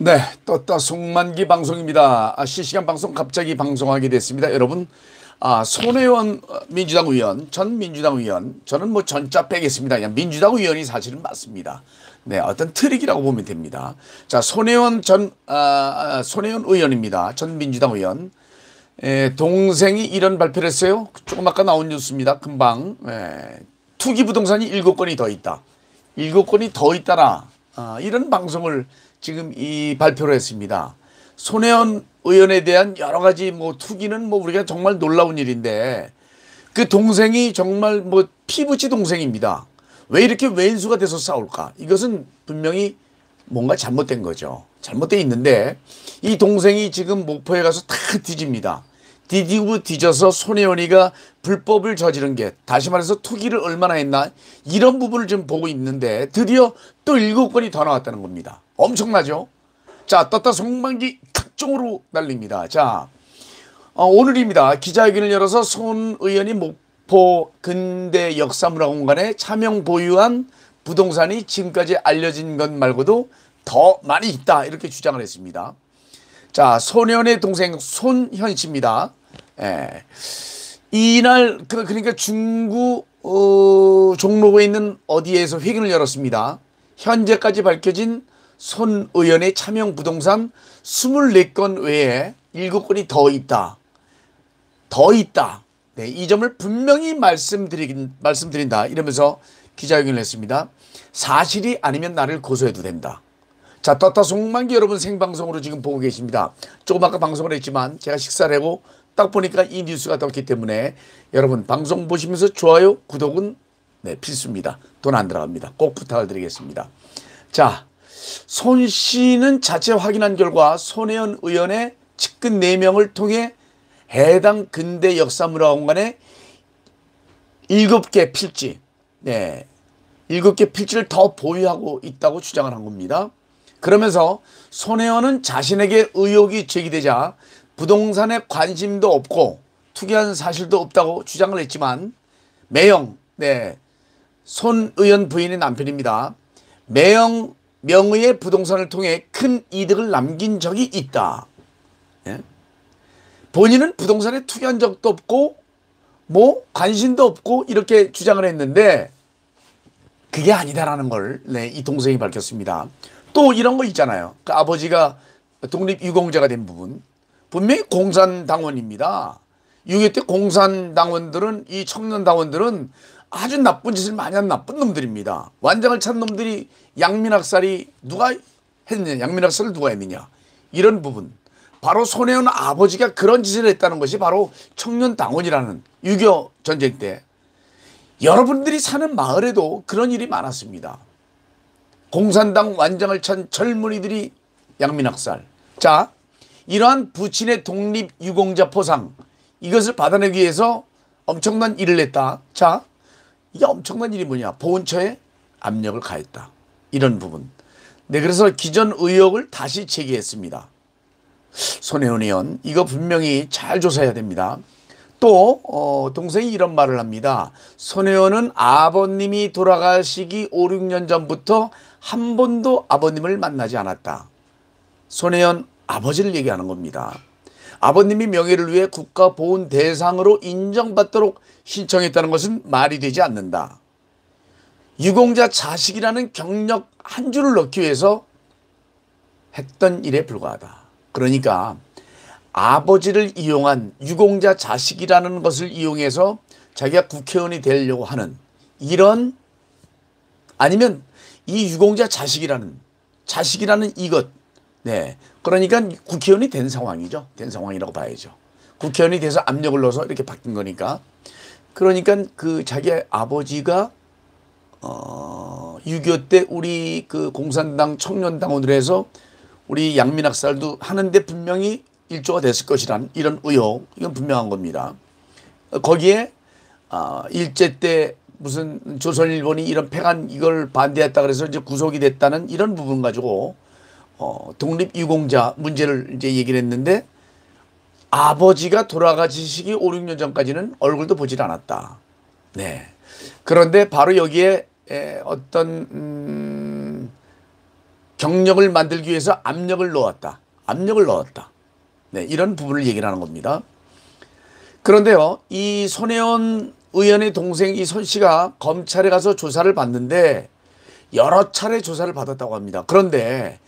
네, 떴다 송만기 방송입니다. 아, 실시간 방송 갑자기 방송하게 됐습니다. 여러분, 아, 손혜원 민주당 의원, 전 민주당 의원, 저는 뭐 전자 빼겠습니다. 그냥 민주당 의원이 사실은 맞습니다. 네, 어떤 트릭이라고 보면 됩니다. 자, 손혜원 전, 아, 아, 손혜원 의원입니다. 전 민주당 의원. 에, 동생이 이런 발표를 했어요. 조금 아까 나온 뉴스입니다. 금방. 에, 투기 부동산이 일곱 건이 더 있다. 일곱 건이 더 있다라. 아, 이런 방송을 지금 이 발표를 했습니다. 손혜원 의원에 대한 여러 가지 뭐 투기는 뭐 우리가 정말 놀라운 일인데 그 동생이 정말 뭐 피부치 동생입니다. 왜 이렇게 왼수가 돼서 싸울까? 이것은 분명히 뭔가 잘못된 거죠. 잘못돼 있는데 이 동생이 지금 목포에 가서 다 뒤집니다. 디디고 뒤져서 손혜원이가 불법을 저지른 게 다시 말해서 투기를 얼마나 했나 이런 부분을 좀 보고 있는데 드디어 또 일곱 건이 더 나왔다는 겁니다. 엄청나죠? 자 떴다 송만기 각종으로 날립니다. 자 어, 오늘입니다. 기자회견을 열어서 손 의원이 목포 근대 역사문화공간에 차명 보유한 부동산이 지금까지 알려진 것 말고도 더 많이 있다 이렇게 주장을 했습니다. 자 손현의 동생 손현 씨입니다. 예. 이날 그, 그러니까 중구 어, 종로구에 있는 어디에서 회견을 열었습니다. 현재까지 밝혀진 손 의원의 차명 부동산 24건 외에 7건이 더 있다. 더 있다. 네, 이 점을 분명히 말씀드린, 말씀드린다. 이러면서 기자회견을 했습니다. 사실이 아니면 나를 고소해도 된다. 자, 떴다 송만기 여러분 생방송으로 지금 보고 계십니다. 조금 아까 방송을 했지만 제가 식사를 하고 딱 보니까 이 뉴스가 떴기 때문에 여러분 방송 보시면서 좋아요, 구독은 네, 필수입니다. 돈 안 들어갑니다. 꼭 부탁을 드리겠습니다. 자, 손 씨는 자체 확인한 결과 손혜원 의원의 측근 4명을 통해 해당 근대 역사문화공간에 7개 필지, 네, 7개 필지를 더 보유하고 있다고 주장을 한 겁니다. 그러면서 손혜원은 자신에게 의혹이 제기되자 부동산에 관심도 없고 투기한 사실도 없다고 주장을 했지만 매영, 네, 손 의원 부인의 남편입니다. 매영 명의의 부동산을 통해 큰 이득을 남긴 적이 있다. 예? 본인은 부동산에 투기한 적도 없고 뭐 관심도 없고 이렇게 주장을 했는데 그게 아니다라는 걸 네, 이 동생이 밝혔습니다. 또 이런 거 있잖아요. 그 아버지가 독립유공자가 된 부분 분명히 공산당원입니다. 6.25 때 공산당원들은 이 청년당원들은 아주 나쁜 짓을 많이 한 나쁜 놈들입니다. 완장을 찬 놈들이 양민학살이 누가 했느냐 양민학살을 누가 했느냐 이런 부분 바로 손혜원 아버지가 그런 짓을 했다는 것이 바로 청년당원이라는 6.25 전쟁 때 여러분들이 사는 마을에도 그런 일이 많았습니다. 공산당 완장을 찬 젊은이들이 양민학살 자 이러한 부친의 독립 유공자 포상 이것을 받아내기 위해서 엄청난 일을 했다. 자, 이게 엄청난 일이 뭐냐. 보훈처에 압력을 가했다. 이런 부분. 네, 그래서 기존 의혹을 다시 제기했습니다. 손혜원 의원, 이거 분명히 잘 조사해야 됩니다. 또, 어, 동생이 이런 말을 합니다. 손혜원은 아버님이 돌아가시기 5, 6년 전부터 한 번도 아버님을 만나지 않았다. 손혜원 아버지를 얘기하는 겁니다. 아버님이 명예를 위해 국가보훈 대상으로 인정받도록 신청했다는 것은 말이 되지 않는다. 유공자 자식이라는 경력 한 줄을 넣기 위해서 했던 일에 불과하다. 그러니까 아버지를 이용한 유공자 자식이라는 것을 이용해서 자기가 국회의원이 되려고 하는 이런 아니면 이 유공자 자식이라는 자식이라는 이것 네. 그러니까 국회의원이 된 상황이죠. 된 상황이라고 봐야죠. 국회의원이 돼서 압력을 넣어서 이렇게 바뀐 거니까. 그러니까 그 자기 아버지가 어, 6.25 때 우리 그 공산당 청년당원들 해서 우리 양민학살도 하는데 분명히 일조가 됐을 것이란 이런 의혹. 이건 분명한 겁니다. 거기에 아, 일제 때 무슨 조선일본이 이런 폐간 이걸 반대했다 그래서 이제 구속이 됐다는 이런 부분 가지고 어, 독립유공자 문제를 이제 얘기를 했는데 아버지가 돌아가시기 5, 6년 전까지는 얼굴도 보질 않았다. 네. 그런데 바로 여기에 어떤 음 경력을 만들기 위해서 압력을 넣었다. 압력을 넣었다. 네, 이런 부분을 얘기를 하는 겁니다. 그런데요, 이 손혜원 의원의 동생 이 손 씨가 검찰에 가서 조사를 받는데 여러 차례 조사를 받았다고 합니다. 그런데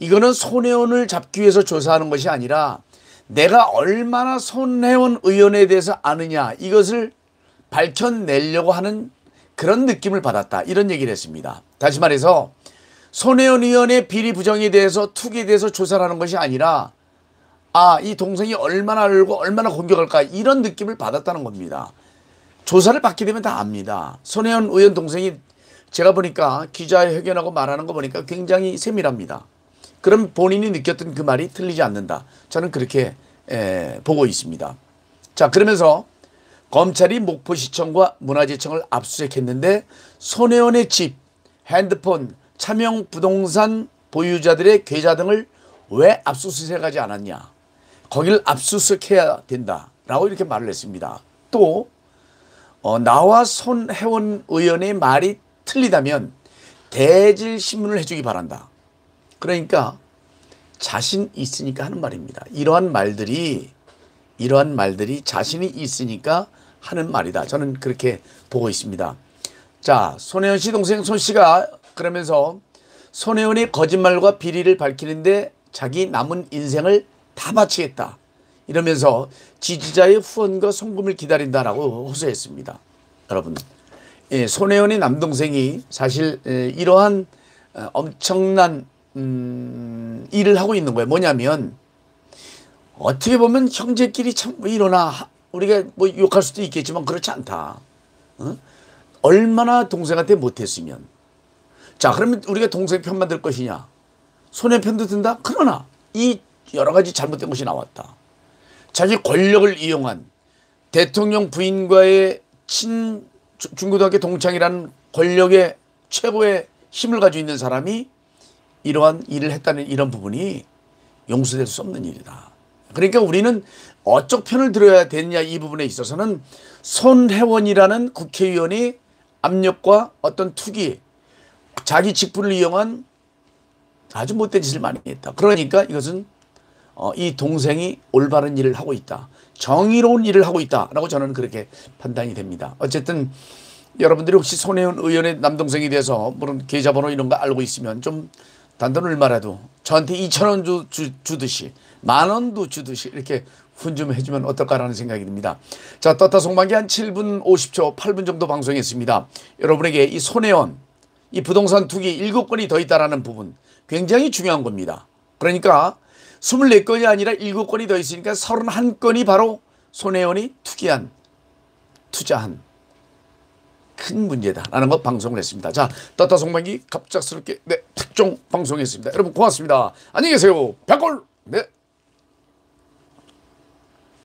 이거는 손혜원을 잡기 위해서 조사하는 것이 아니라 내가 얼마나 손혜원 의원에 대해서 아느냐 이것을 밝혀내려고 하는 그런 느낌을 받았다. 이런 얘기를 했습니다. 다시 말해서 손혜원 의원의 비리 부정에 대해서 투기에 대해서 조사를 하는 것이 아니라 아, 이 동생이 얼마나 알고 얼마나 공격할까 이런 느낌을 받았다는 겁니다. 조사를 받게 되면 다 압니다. 손혜원 의원 동생이 제가 보니까 기자회견하고 말하는 거 보니까 굉장히 세밀합니다. 그럼 본인이 느꼈던 그 말이 틀리지 않는다. 저는 그렇게 에, 보고 있습니다. 자, 그러면서 검찰이 목포시청과 문화재청을 압수수색했는데 손혜원의 집, 핸드폰, 차명 부동산 보유자들의 계좌 등을 왜 압수수색하지 않았냐. 거기를 압수수색해야 된다라고 이렇게 말을 했습니다. 또 어, 나와 손혜원 의원의 말이 틀리다면 대질 신문을 해주기 바란다. 그러니까 자신 있으니까 하는 말입니다. 이러한 말들이 이러한 말들이 자신이 있으니까 하는 말이다. 저는 그렇게 보고 있습니다. 자, 손혜원 씨 동생 손 씨가 그러면서 손혜원의 거짓말과 비리를 밝히는데 자기 남은 인생을 다 바치겠다. 이러면서 지지자의 후원과 송금을 기다린다라고 호소했습니다. 여러분, 예, 손혜원의 남동생이 사실 예, 이러한 어, 엄청난 음, 일을 하고 있는 거예요. 뭐냐면 어떻게 보면 형제끼리 참왜 이러나 우리가 뭐 욕할 수도 있겠지만 그렇지 않다. 어? 얼마나 동생한테 못했으면 자 그러면 우리가 동생 편만 들 것이냐 손해 편도 든다. 그러나 이 여러 가지 잘못된 것이 나왔다. 자기 권력을 이용한 대통령 부인과의 친 중고등학교 동창이라는 권력의 최고의 힘을 가지고 있는 사람이 이러한 일을 했다는 이런 부분이 용서될 수 없는 일이다. 그러니까 우리는 어쪽 편을 들어야 되느냐 이 부분에 있어서는 손혜원이라는 국회의원이 압력과 어떤 투기, 자기 직분을 이용한 아주 못된 짓을 많이 했다. 그러니까 이것은 어, 이 동생이 올바른 일을 하고 있다. 정의로운 일을 하고 있다라고 저는 그렇게 판단이 됩니다. 어쨌든 여러분들이 혹시 손혜원 의원의 남동생에 대해서 물론 계좌번호 이런 거 알고 있으면 좀 단돈 얼마라도 저한테 2천 원 주, 주, 주듯이 만 원도 주듯이 이렇게 훈 좀 해주면 어떨까라는 생각이 듭니다. 자, 떴다 송방기 한 7분 50초, 8분 정도 방송했습니다. 여러분에게 이 손혜원, 이 부동산 투기 7건이 더 있다라는 부분 굉장히 중요한 겁니다. 그러니까 24건이 아니라 7건이 더 있으니까 31건이 바로 손혜원이 투기한, 투자한 큰 문제다라는 거 방송을 했습니다. 자, 떴다 송방기 갑작스럽게 네, 특종 방송했습니다. 여러분 고맙습니다. 안녕히 계세요. 백골! 네.